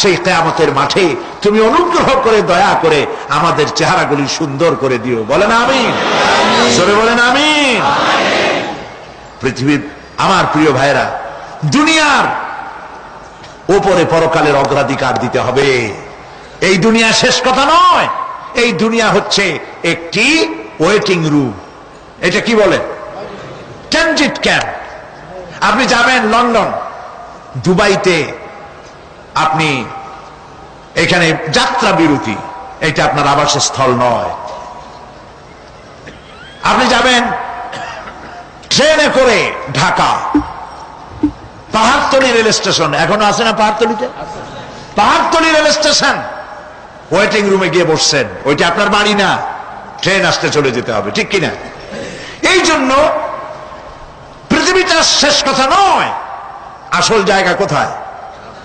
সেই কেয়ামতের মাঠে তুমি অনুগ্রহ করে দয়া করে আমাদের চেহারাগুলি সুন্দর করে দিও। বলেন আমি বলেন আমি পৃথিবীর আমার প্রিয় ভাইরা দুনিয়ার ওপরে পরকালের অগ্রাধিকার দিতে হবে। এই দুনিয়া শেষ কথা নয়। এই দুনিয়া হচ্ছে একটি ওয়েটিং রুম এটা কি বলে? ট্রানজিট ক্যাম্প আপনি যাবেন লন্ডন দুবাইতে আপনি এখানে যাত্রা বিরতি। এটা আপনার আবাসস্থল নয়। আপনি যাবেন ট্রেনে করে ঢাকা। Pahartali rail station. এখনও আছে না পাহাড়তলিতে? Pahartali rail station. ওয়েটিং রুমে গিয়ে বসছেন। ওইটা আপনার বাড়ি না। ট্রেন আসতে চলে যেতে হবে। ঠিক কিনা? এই জন্য পৃথিবীটা শেষ কথা নয়। আসল জায়গা কোথায়?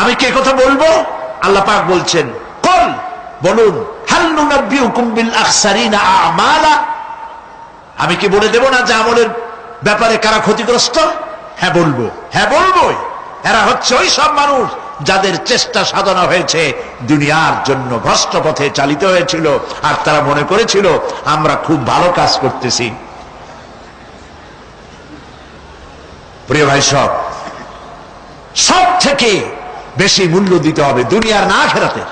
আমি কে কথা বলব? আল্লাহ পাক বলছেন, কল, বলুন আমি কি বলে দেব না যে আমলের ব্যাপারে কারা ক্ষতিগ্রস্ত? হ্যাঁ বলব। হ্যাঁ বলব এরা হচ্ছে ওই সব মানুষ যাদের চেষ্টা সাধনা হয়েছে, দুনিয়ার জন্য ভ্রষ্ট পথে চালিত হয়েছিল। আর তারা মনে করেছিল, আমরা খুব ভালো কাজ করতেছি। প্রিয় ভাই সব সব থেকে বেশি মূল্য দিতে হবে দুনিয়ার না খেরাতে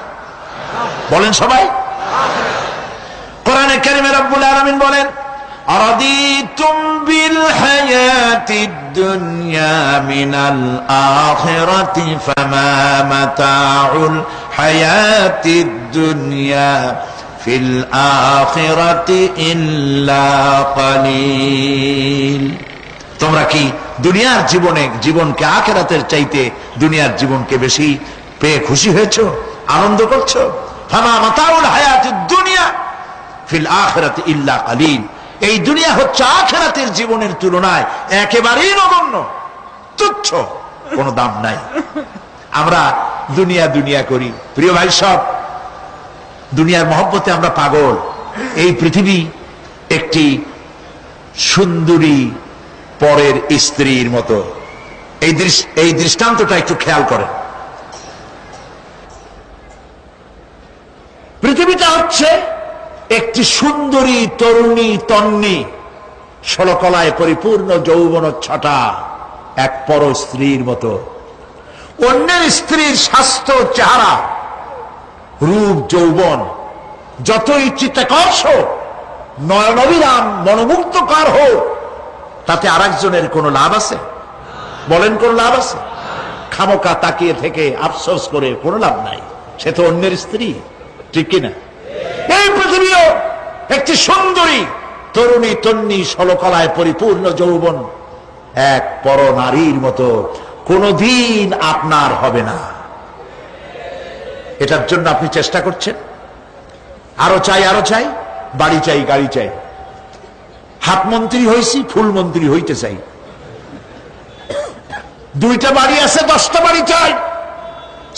বলেন সবাই। কোরআনে কারিমে রব্বুল আরামিন বলেন বিল দুনিয়া দুনিয়া ফিল তোমরা কি দুনিয়ার জীবনে, জীবনকে আখেরাতের চাইতে দুনিয়ার জীবনকে বেশি পেয়ে খুশি হয়েছো? আনন্দ করছ? দুনিয়া আখিরাতি এই দুনিয়া হচ্ছে আখেরাতের জীবনের তুলনায় তুচ্ছ, কোনো নাই। আমরা দুনিয়া দুনিয়া করি। প্রিয় ভাই সব, দুনিয়ার মহব্বতে আমরা পাগল। এই পৃথিবী একটি সুন্দরী পরের স্ত্রীর মতো। এই এই দৃষ্টান্তটা একটু খেয়াল করেন। পৃথিবীটা হচ্ছে একটি সুন্দরী, তরুণী, তন্নি, ষোলকলায় পরিপূর্ণ যৌবন ছটা, এক পর স্ত্রীর মতো। অন্যের স্ত্রীর স্বাস্থ্য, চেহারা, রূপ, যৌবন, যতই চিত্তাকর্ষ, নয়নবিরাম, মনোমুগ্ধকর হোক তাতে আর একজনের কোনো লাভ আছে? বলেন কোন লাভ আছে? খামোকা তাকিয়ে থেকে আফসোস করে কোনো লাভ নাই। সে তো অন্যের স্ত্রী, ঠিক কিনা এই পৃথিবীও একটি সুন্দরী, তরুণী তন্নি ষোলকলায় পরিপূর্ণ যৌবন। এক পর নারীর মতো কোনদিন আপনার হবে না। এটার জন্য আপনি চেষ্টা করছেন? আরও চাই আরও চাই, বাড়ি চাই, গাড়ি চাই। হাত মন্ত্রী হয়েছি ফুল মন্ত্রী হইতে চাই। দুইটা বাড়ি আছে, দশটা বাড়ি চাই।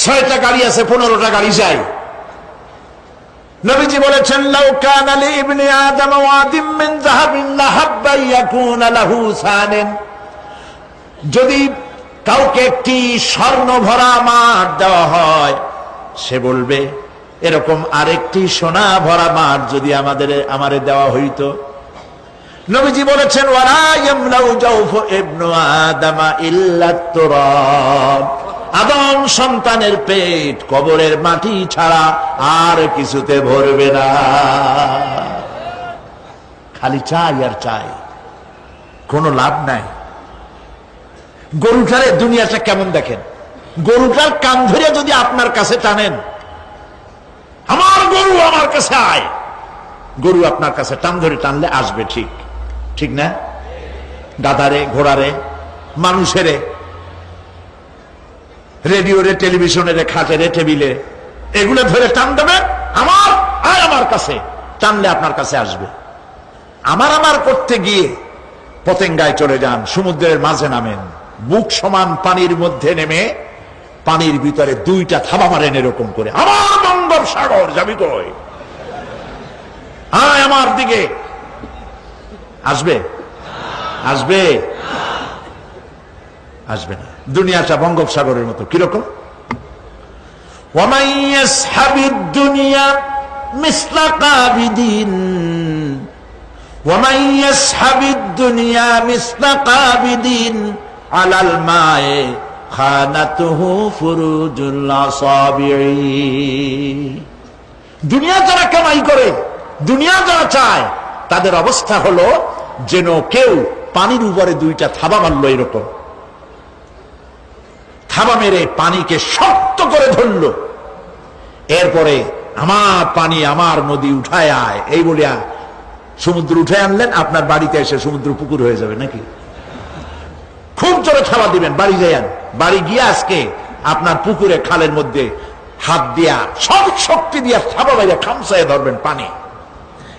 ছয়টা গাড়ি আছে, পনেরোটা গাড়ি চাই। নবীজি বলেছেন, লাউ কান ইবনে আদম ওয়াদিম মিন যাহাবিন লাহু সানেন। যদি কাউকে একটি স্বর্ণ ভরা মাঠ দেওয়া হয়, সে বলবে, এরকম আরেকটি সোনা ভরা মাঠ যদি আমাদের, আমারে দেওয়া হইতো। নবীজি বলেছেন আদম সন্তানের পেট কবরের মাটি ছাড়া আর কিছুতে ভরবে না। খালি চাই আর চাই, কোনো লাভ নাই। গরুটারে দুনিয়াটা কেমন দেখেন? গরুটার কান ধরে যদি আপনার কাছে টানেন, আমার গরু আমার কাছে আয়। গরু আপনার কাছে টান ধরে টানলে আসবে ঠিক। ঠিক না? গাধারে ঘোড়ারে, মানুষেরে, রেডিওরে, টেলিভিশনের, খাটেরে, টেবিলে, এগুলো ধরে টান দেবেন আমার আর আমার কাছে, টানলে আপনার কাছে আসবে। আমার আমার করতে গিয়ে পতেঙ্গায় চলে যান, সমুদ্রের মাঝে নামেন, বুক সমান পানির মধ্যে নেমে পানির ভিতরে দুইটা থাবা মারেন এরকম করে। আমার বঙ্গোপ সাগর যাবি কই? আয় আমার দিকে। আসবে? আসবে? আসবে না। দুনিয়াটা বঙ্গোপসাগরের মতো। কীরকম? দুনিয়া মিসলা কাবিদিন। দুনিয়া মিসলা কাবিদিন। আলাল দুনিয়া যারা কেমাই করে, দুনিয়া যারা চায়, তাদের অবস্থা হলো যেন কেউ পানির উপরে দুইটা থাবা মারলো এরকম। থাবা মেরে পানিকে শক্ত করে ধরল। এরপরে আমার পানি আমার নদী উঠায় আয়। এই বলিয়া সমুদ্র উঠে আনলেন, আপনার বাড়িতে এসে সমুদ্র পুকুর হয়ে যাবে নাকি? খুব জোরে থাবা দিবেন, বাড়ি যাইয়ান বাড়ি গিয়ে আজকে আপনার পুকুরে খালের মধ্যে হাত দিয়া, সব শক্তি দিয়া থাবা বাইরে খামসায় ধরবেন পানি।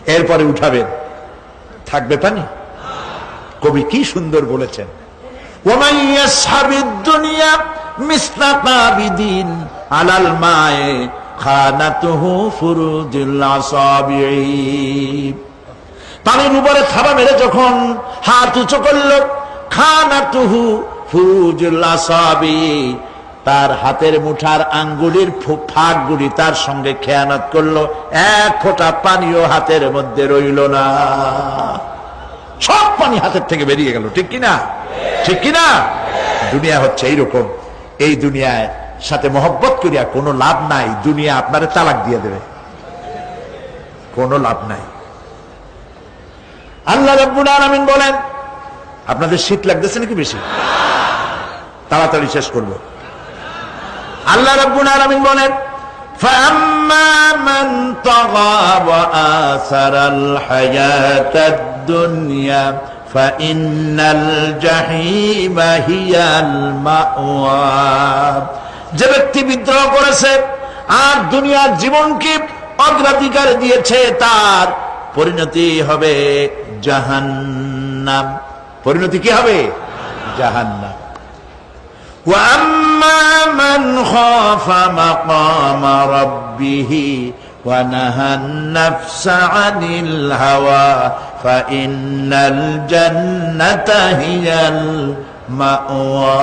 এরপরে উঠাবেন। থাকবে পানি? কবি কি সুন্দর বলেছেন। আলাল পানির উপরে থাবা মেরে যখন হাত উঁচু করল, খানাতুহু ফুরুজুল্লা সাবি তার হাতের মুঠার আঙ্গুলির ফাঁকগুলি তার সঙ্গে খেয়ানত করল। এক ফোঁটা পানিও হাতের মধ্যে রইল না। সব পানি হাতের থেকে বেরিয়ে গেল, ঠিক কিনা? ঠিক কিনা? দুনিয়া হচ্ছে এইরকম। এই দুনিয়ায় সাথে মহব্বত করিয়া কোনো লাভ নাই। দুনিয়া আপনারে তালাক দিয়ে দেবে। কোনো লাভ নাই। আল্লাহ রব্বুল বলেন, আপনাদের শীত লাগতেছে নাকি বেশি? তাড়াতাড়ি শেষ করব। আল্লাহ রব্বুল আলামিন বলেন فأما من طغى وآثر الحياة الدنيا فإن الجحيم هي المأوى যে ব্যক্তি বিদ্রোহ করেছে আর দুনিয়ার জীবনকে অগ্রাধিকার দিয়েছে তার পরিণতি হবে জাহান্নাম পরিণতি কি হবে জাহান্নাম وأما من خاف مقام ربه ونهى النفس عن الهوى فإن الجنة هي المأوى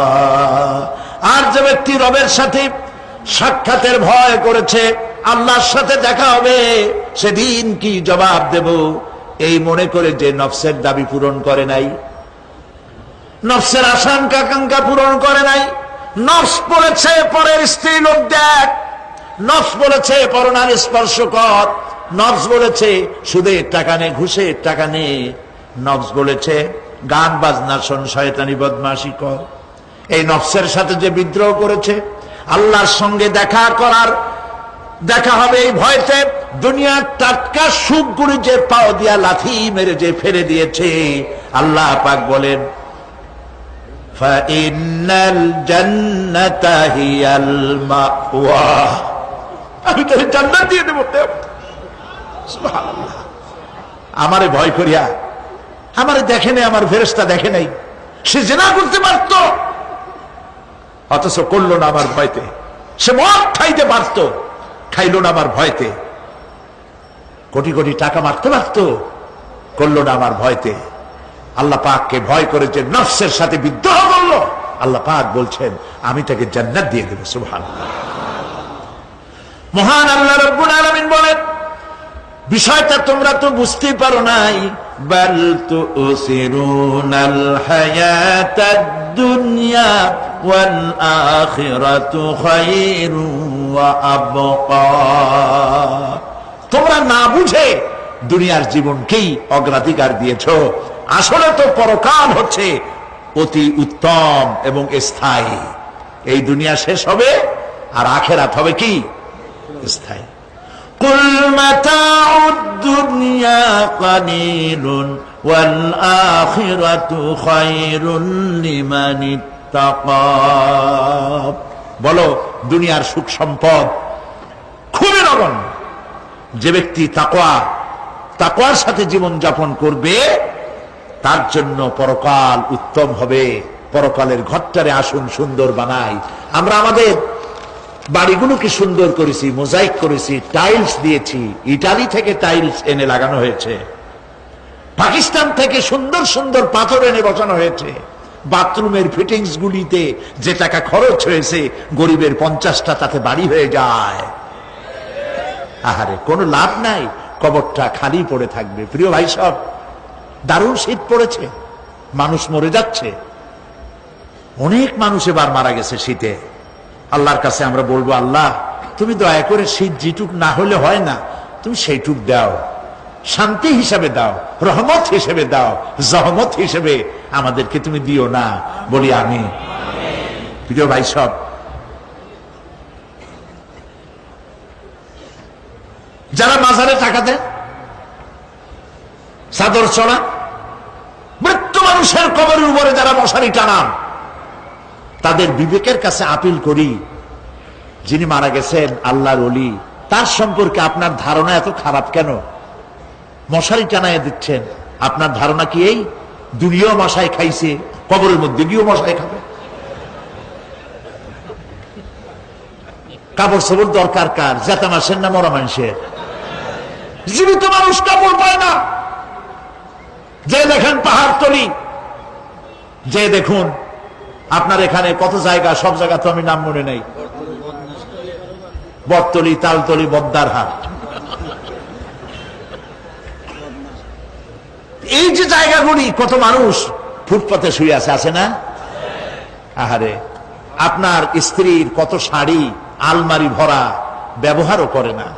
আর যে ব্যক্তি রবের সাথে সাক্ষাতের ভয় করেছে আল্লাহর সাথে দেখা হবে সেদিন কি জবাব দেব এই মনে করে যে নফসের দাবি পূরণ করে নাই নফসের আশঙ্কা আকাঙ্ক্ষা পূরণ করে নাই। নফস বলেছে, পরের স্ত্রী লোক দেখ। নফস বলেছে, পরনার স্পর্শ কর। নফস বলেছে, সুদের টাকা নে, ঘুষের টাকা নে। নফস বলেছে, গান, বাজনা, শোন, শয়তানি বদমাসি কর। এই নফসের সাথে যে বিদ্রোহ করেছে, আল্লাহর সঙ্গে দেখা করার, দেখা হবে এই ভয়তে। দুনিয়ার টাটকা সুখগুলি যে পাও দিয়া লাথি মেরে যে ফেলে দিয়েছে, আল্লাহ পাক বলেন আমি তোর জান্নাত দিয়ে দেবো আমারে ভয় করিয়া আমারে দেখে নাই আমার ফেরেস্তা দেখে নাই। সে জেনা করতে পারত অথচ করল না আমার ভয়তে। সে মদ খাইতে পারত খাইলো না আমার ভয়তে। কোটি কোটি টাকা মারতে পারত করল না আমার ভয়তে। আল্লাহ পাককে ভয় করে যে নফসের সাথে বিদ্রোহ করল। আল্লাহ পাক বলছেন, আমি তাকে জান্নাত দিয়ে দেবো সুবহান মহান আল্লাহ রব্বুল আলামিন বলেন, বিষয়টা তোমরা তো বুঝতেই পারো নাই। তোমরা না বুঝে দুনিয়ার জীবনকেই অগ্রাধিকার দিয়েছ। আসলে তো পরকাল হচ্ছে অতি উত্তম এবং স্থায়ী এই দুনিয়া শেষ হবে আর আখেরাত হবে কি স্থায়ী قل متاع الدنيا قليل والآخرة خير لمن اتقى বলো দুনিয়ার সুখ সম্পদ খুবই নগণ্য যে ব্যক্তি তাকোয়া তাকোয়ার সাথে জীবন যাপন করবে তার জন্য পরকাল উত্তম হবে। পরকালের ঘরটারে আসুন সুন্দর বানাই। আমরা আমাদের বাড়িগুলোকে সুন্দর করেছি, মোজাইক করেছি, টাইলস দিয়েছি। ইটালি থেকে টাইলস এনে লাগানো হয়েছে। পাকিস্তান থেকে সুন্দর সুন্দর পাথর এনে বসানো হয়েছে। বাথরুমের ফিটিংস গুলিতে যে টাকা খরচ হয়েছে, গরিবের পঞ্চাশটা তাতে বাড়ি হয়ে যায়। আহারে, কোনো লাভ নাই। কবরটা খালি পড়ে থাকবে। প্রিয় ভাই সব দারুণ শীত পড়েছে, মানুষ মরে যাচ্ছে। অনেক মানুষ এবার মারা গেছে শীতে। আল্লাহর কাছে আমরা বলব, আল্লাহ, তুমি দয়া করে শীত যেটুক না হলে হয় না, তুমি সেইটুক দাও। শান্তি হিসাবে দাও, রহমত হিসেবে দাও, জহমত হিসেবে আমাদেরকে তুমি দিও না। বলি আমি প্রিয় ভাই সব, যারা মাজারে টাকা দেন চাদর চড়া। মৃত্যু মানুষের কবরের উপরে যারা মশারি টানান, তাদের বিবেকের কাছে আপিল করি, যিনি মারা গেছেন আল্লাহর অলি তার সম্পর্কে আপনার ধারণা এত খারাপ কেন? মশারি টানায় দিচ্ছেন, আপনার ধারণা কি এই? দুনিয়াও মশাই খাইছে, কবরের মধ্যে গিয়েও মশাই খাবে। কাপড় সবর দরকার কার? জেতা মাসের না মরা মানুষের। জীবিত মানুষ কাপড় পায় না। যে দেখেন পাহাড় তলি, যে দেখুন, আপনার এখানে কত জায়গা, সব জায়গা তো আমি নাম মনে নেই। বটতলি, তালতলি, বদ্দার হাট। এই যে জায়গাগুলি, কত মানুষ ফুটপাতে শুয়ে আছে আছে না? আহারে, আপনার স্ত্রীর কত শাড়ি, আলমারি ভরা, ব্যবহারও করে না।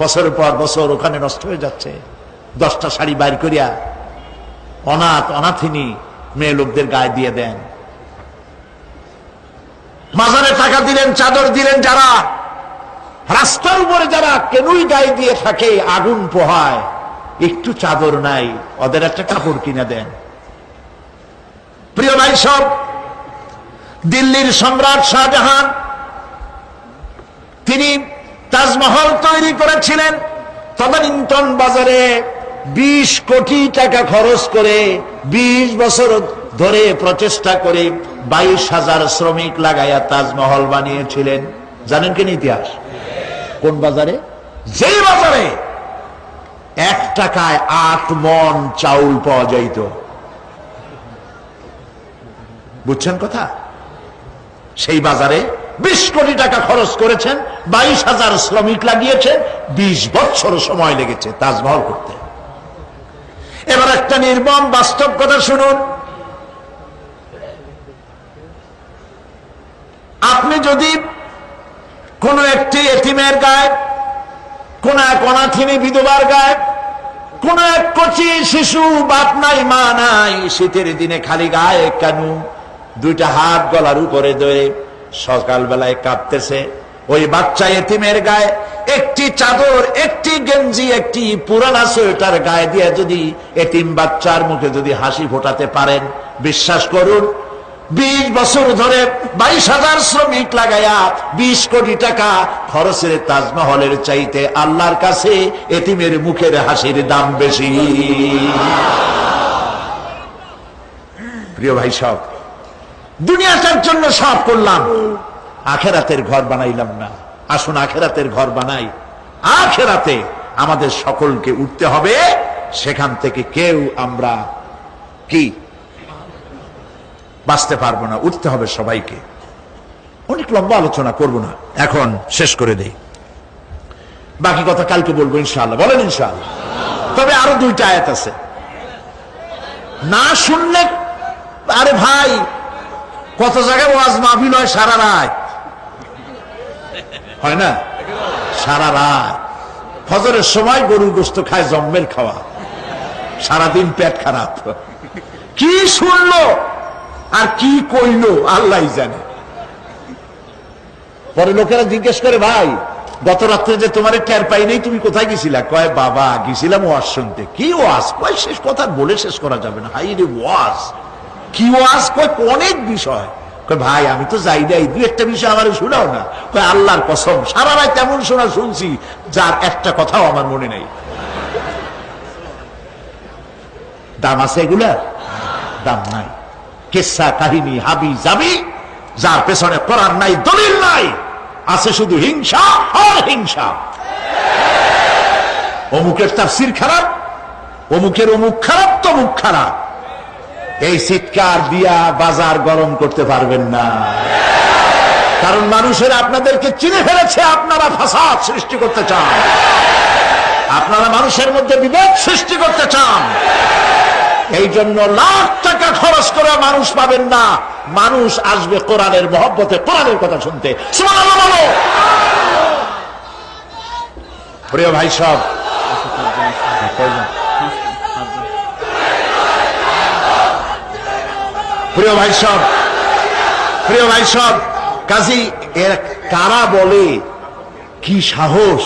বছরের পর বছর ওখানে নষ্ট হয়ে যাচ্ছে। দশটা শাড়ি বাইর করিয়া অনাথ, অনাথিনী মেয়ে লোকদের গায়ে দিয়ে দেন। মাজারে টাকা দিলেন, চাদর দিলেন যারা, রাস্তার উপরে যারা কেনই গায়ে দিয়ে থাকে, আগুন পোহায়, একটু চাদর নাই, ওদের একটা কাপড় কিনে দেন। প্রিয় ভাই সব, দিল্লির সম্রাট শাহজাহান, তিনি তাজমহল তৈরি করেছিলেন, তদানীন্তন বাজারে বিশ কোটি টাকা খরচ করে বিশ বছর ধরে প্রচেষ্টা করে বাইশ হাজার শ্রমিক লাগাইয়া তাজমহল বানিয়েছিলেন। জানেন কেন ইতিহাস? কোন বাজারে? যেই বাজারে এক টাকায় আট মন চাউল পাওয়া যাইত। বুঝছেন কথা? সেই বাজারে বিশ কোটি টাকা খরচ করেছেন, বাইশ হাজার শ্রমিক লাগিয়েছেন, বিশ বছর সময় লেগেছে তাজমহল করতে। এবার একটা নির্মম বাস্তব কথা শুনুন। আপনি যদি কোন একটি এতিমের গায়ে, কোন এক অনাথিনী বিধবার গায়ে, কোন এক কচি শিশু, বাপ নাই, মা নাই, শীতের দিনে খালি গায়ে কেন? দুইটা হাত গলার উপরে ধরে সকালবেলায় কাঁপতেছে। ওই বাচ্চা এতিমের গায়ে একটি চাদর, একটি গেঞ্জি, একটি পুরানা সোয়েটার গায়ে দিয়ে যদি এতিম বাচ্চার মুখে যদি হাসি ফোটাতে পারেন, বিশ্বাস করুন, বিশ বছর ধরে বাইশ হাজার শ্রমিক লাগাইয়া বিশ কোটি টাকা খরচের তাজমহলের চাইতে আল্লাহর কাছে এতিমের মুখের হাসির দাম বেশি। প্রিয় ভাই সব, দুনিয়াটার জন্য সব করলাম, আখেরাতের ঘর বানাইলাম না। আসুন আখেরাতের ঘর বানাই। আখেরাতে আমাদের সকলকে উঠতে হবে। সেখান থেকে কেউ আমরা কি? বাঁচতে পারব না, উঠতে হবে সবাইকে। অনেক লম্বা আলোচনা করব না। এখন শেষ করে দেই। বাকি কথা কালকে বলব ইনশাআল্লাহ। বলেন ইনশাআল্লাহ। তবে আরও দুইটা আয়াত আছে। না শুনলে, আরে ভাই, কত জায়গায় ওয়াজ মাহফিল হয়? সারা রাত। হয় না? সারা রাত। ফজরের সময় গরুর গোস্ত খায়, জম্মের খাওয়া। সারাদিন পেট খারাপ। কি শুনলো? আর কি কইলো? আল্লাহ জানে। পরে লোকেরা জিজ্ঞেস করে, ভাই গত রাত্রে যে তোমার টের পাই নেই, তুমি কোথায় গেছিলা? কয়, বাবা, গেছিলাম ওয়াজ শুনতে। কি ওয়াজ? কয়, শেষ কথা, বলে শেষ করা যাবে না। হাই রে, ওয়াজ। কি ওয়াজ? কয়, অনেক বিষয়। ভাই, আমি তো যাই নাই। দু একটা বিষয় আমার শোনাও না। আল্লাহর কসম, সারা রাত তেমন শোনা শুনছি, যার একটা কথাও আমার মনে নেই। দাম আছে এগুলা? দাম নাই। কেসা, কাহিনী, হাবি যাবি যার পেছনে কোরআন নাই, দলিল নাই, আছে শুধু হিংসা আর হিংসা। অমুকের তাফসির খারাপ, অমুকের অমুক খারাপ, তমুক খারাপ। এই চিৎকার দিয়া বাজার গরম করতে পারবেন না। কারণ মানুষের আপনাদেরকে চিনে ফেলেছে, আপনারা ফাসাদ সৃষ্টি করতে চান। আপনারা মানুষের মধ্যে বিভেদ সৃষ্টি করতে চান। এই জন্য লাখ টাকা খরচ করে মানুষ পাবেন না। মানুষ আসবে কোরআনের মহব্বতে, কোরআনের কথা শুনতে। প্রিয় ভাই সব প্রিয় ভাই সব, প্রিয় ভাই সব, কাজী এর কারা বলে? কি সাহস?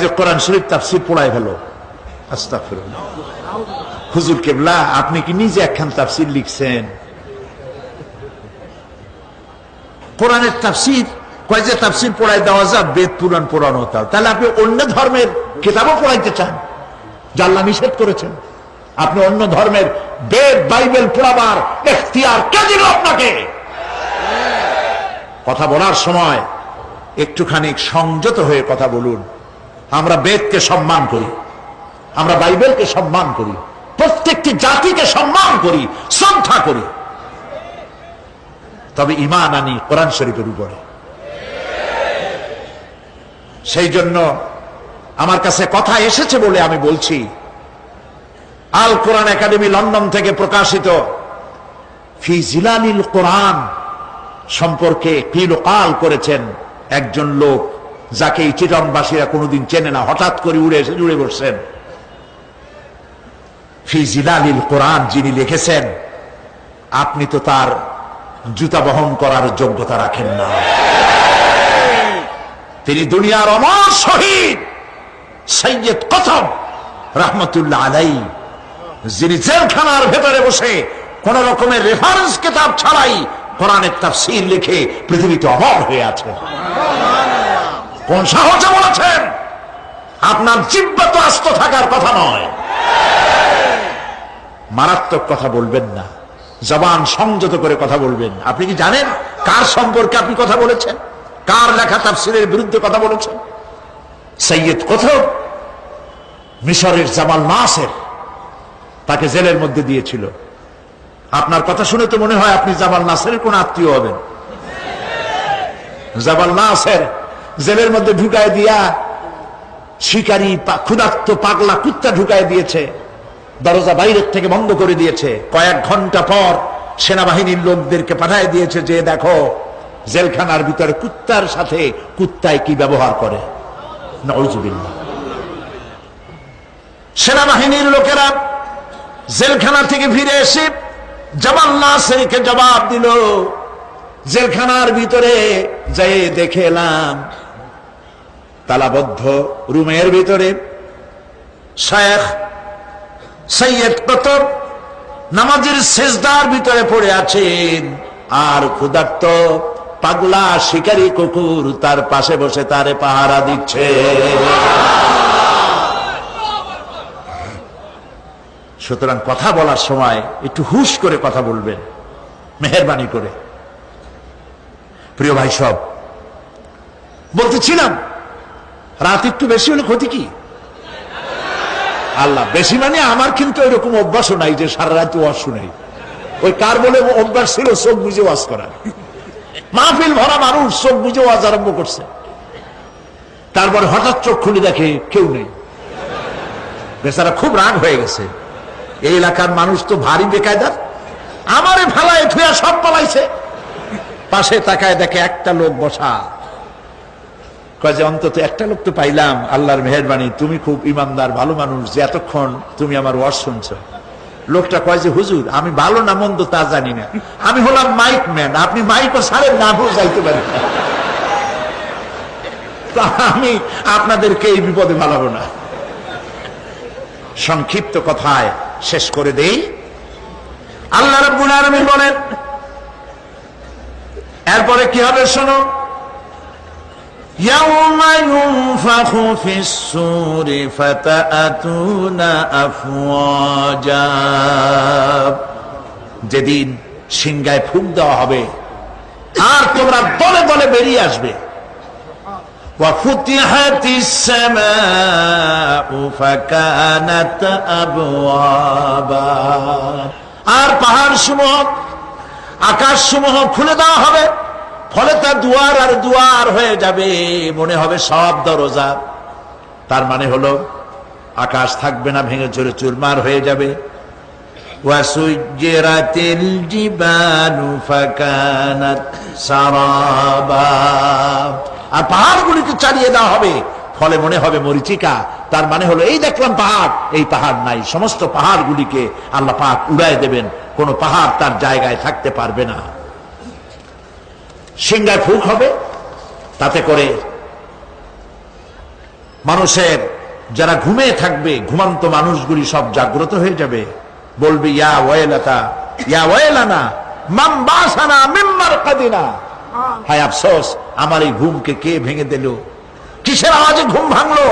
যে কোরআন শরীফ তাফসির পড়ায় ফেলো। আস্তাগফিরুল্লাহ। হুজুর কেবলা, আপনি কি নিজে একখান তাফসির লিখছেন? কোরআনের তাফসির, কয় যে তাফসির পড়াই দেওয়া যা বেদ পুরাণ হতো তাহলে আপনি অন্য ধর্মের কিতাবও পড়াইতে চান জাল্লা নিষেধ করেছেন। আপনি অন্য ধর্মের বেদ, বাইবেল পড়াবার এখতিয়ার কে দিল আপনাকে? কথা বলার সময় একটুখানি সংযত হয়ে কথা বলুন। আমরা বেদকে সম্মান করি, আমরা বাইবেলকে সম্মান করি, প্রত্যেকটি জাতিকে সম্মান করি, শ্রদ্ধা করি। তবে ইমান আনি কোরআন শরীফের উপরে। সেই জন্য আমার কাছে কথা এসেছে বলে আমি বলছি আল কোরআন একাডেমি লন্ডন থেকে প্রকাশিত। ফি কোরআন সম্পর্কে করেছেন একজন লোক, যাকে এই কোনোদিন চেনে না, হঠাৎ করে উড়ে জুড়ে বসছেন। ফি জিলালিল কোরআন যিনি লিখেছেন, আপনি তো তার জুতা বহন করার যোগ্যতা রাখেন না। তিনি দুনিয়ার অমর শহীদ, সৈয়দ কথম রহমতুল্লাহ আলাই যিনি জেলখানার ভেতরে বসে কোন রকমের রেফারেন্স কিতাব ছাড়াই কোরআনের তাফসীর লিখে পৃথিবীতে অমর হয়ে আছে। কোন সাহসে বলেছেন? আপনার জিব্বা তো আস্ত থাকার কথা নয়। মারাত্মক কথা বলবেন না। জবান সংযত করে কথা বলবেন। আপনি কি জানেন কার সম্পর্কে আপনি কথা বলেছেন? কার লেখা তাফসিরের বিরুদ্ধে কথা বলেছেন? সৈয়দ কোথাও মিশরের জামাল নাসের তাকে জেলের মধ্যে দিয়েছিল। আপনার কথা শুনে তো মনে হয় আপনি জামাল নাসের কোন আত্মীয় হবেন। জামাল নাসের জেলের মধ্যে ঢুকায় দিয়া শিকারী ক্ষুধার্ত, পাগলা কুত্তা ঢুকায় দিয়েছে। দরজা বাইরের থেকে বন্ধ করে দিয়েছে। কয়েক ঘণ্টা পর সেনাবাহিনীর লোকদেরকে পাঠায় দিয়েছে যে, দেখো, জেলখানার ভিতরে কুত্তার সাথে কুত্তায় কি ব্যবহার করে? সেনাবাহিনীর লোকেরা জেলখানা থেকে ফিরে এসে জবান নাসেরকে জবাব দিল। জেলখানার ভিতরে যাই দেখে এলাম। তালাবদ্ধ রুমের ভিতরে শেখ সৈয়দ কতব নামাজের শেষদার ভিতরে পড়ে আছেন। আর ক্ষুধার্ত পাগলা শিকারী কুকুর তার পাশে বসে তারে পাহারা দিচ্ছে। সুতরাং কথা বলার সময় একটু হুশ করে কথা বলবেন, মেহরবানি করে। প্রিয় ভাই সব, বলতেছিলাম, রাত একটু বেশি হলে ক্ষতি কি? আল্লাহ, বেশি মানে আমার কিন্তু এরকম অভ্যাসও নাই যে সারা রাত ওয়াজ শুনাই। ওই কার বলে অভ্যাস ছিল, চোখ বুঝে ওয়াজ করা। মাহফিল ভরা মানুষ চোখ বুঝে ওয়াজ আরম্ভ করছে। তারপরে হঠাৎ চোখ খুলে দেখে কেউ নেই। বেচারা খুব রাগ হয়ে গেছে। এই এলাকার মানুষ তো ভারী বেকায়দার। আমারে ফেলায় থুয়া সব পালাইছে। পাশে তাকায় দেখে একটা লোক বসা। কয় যে, অন্তত একটা লোক তো পাইলাম, আল্লাহর মেহরবানি। তুমি খুব ইমানদার, ভালো মানুষ, যে এতক্ষণ তুমি আমার ওয়াজ শুনছ। লোকটা কয় যে, হুজুর, আমি ভালো না মন্দ তা জানি না। আমি হলাম মাইক ম্যান, আপনি মাইকও সারেন না, ভুল যাইতে পারেন আমি আপনাদেরকে এই বিপদে ভালাবো না। সংক্ষিপ্ত কথায় শেষ করে দেই আল্লাহ রাব্বুল আলামিন বলেন এরপরে কি হবে শোনো يوم ينفخ في السور فتأتون أفواجا যেদিন সিংগায় ফুক দেওয়া হবে আর তোমরা দলে দলে বেরিয়ে আসবে وفتحت السماء فكانت أبوابا আর পাহাড় সমূহ আকাশ সমূহ খুলে দেওয়া হবে ফলে তা দুয়ার আর দুয়ার হয়ে যাবে মনে হবে সব দরজা তার মানে হলো আকাশ থাকবে না ভেঙে চুরে চুরমার হয়ে যাবে وسجرت الجبال فكانت سرابا আর পাহাড়গুলিকে চালিয়ে দেওয়া হবে। ফলে মনে হবে মরিচিকা। তার মানে হলো, এই দেখলাম পাহাড়, এই পাহাড় নাই। সমস্ত পাহাড়গুলিকে আল্লাহ পাক উড়ায় দেবেন। কোন পাহাড় তার জায়গায় থাকতে পারবে না। সিংগায় ফুক হবে। তাতে করে মানুষের যারা ঘুমে থাকবে, ঘুমান্ত মানুষগুলি সব জাগ্রত হয়ে যাবে। বলবি, ইয়া ওয়েলাতা ইয়া ওয়েলানা মাম বাসানা মিম্মার কাদিনা হায় আফসোস, আমার এই ঘুমকে কে ভেঙে দিল? কিসের আওয়াজে ঘুম ভাঙলো?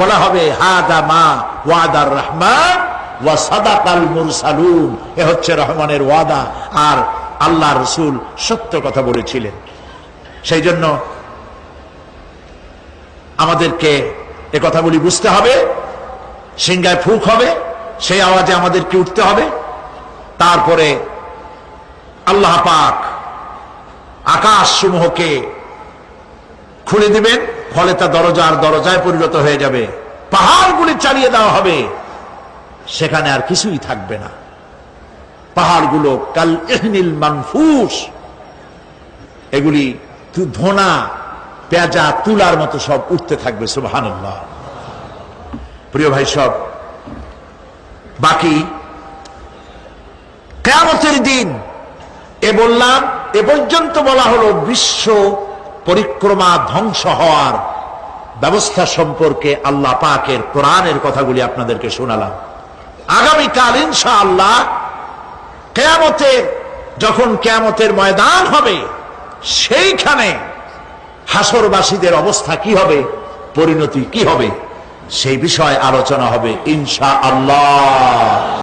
বলা হবে, হাদা মা ওয়াদার রহমান ওয়া সাদাকাল মুরসালুন। এ হচ্ছে রহমানের ওয়াদা, আর আল্লাহ রসুল সত্য কথা বলেছিলেন। সেই জন্য আমাদেরকে এ কথাগুলি বুঝতে হবে সিংগায় ফুক হবে, সেই আওয়াজে আমাদেরকে উঠতে হবে। তারপরে আল্লাহ পাক আকাশ সমূহকে খুলে দিবেন, ফলে তা দরজা আর দরজায় পরিণত হয়ে যাবে। পাহাড়গুলি চালিয়ে দেওয়া হবে। সেখানে আর কিছুই থাকবে না। পাহাড়গুলো কাল ইহনিল মানফুস। এগুলি ধোনা, পেঁজা, তুলার মতো সব উঠতে থাকবে, সুবহানাল্লাহ। প্রিয় ভাই সব, বাকি, কেয়ামতের দিন, এ বললাম এ পর্যন্ত বলা হলো বিশ্ব পরিক্রমা ধ্বংস হওয়ার ব্যবস্থা সম্পর্কে আল্লাহ পাকের কোরআনের কথাগুলি আপনাদেরকে শোনালাম। আগামীকাল ইনশা আল্লাহ কেয়ামতের যখন কেয়ামতের ময়দান হবে, সেইখানে হাসরবাসীদের অবস্থা কি হবে, পরিণতি কি হবে, সেই বিষয়ে আলোচনা হবে ইনশা আল্লাহ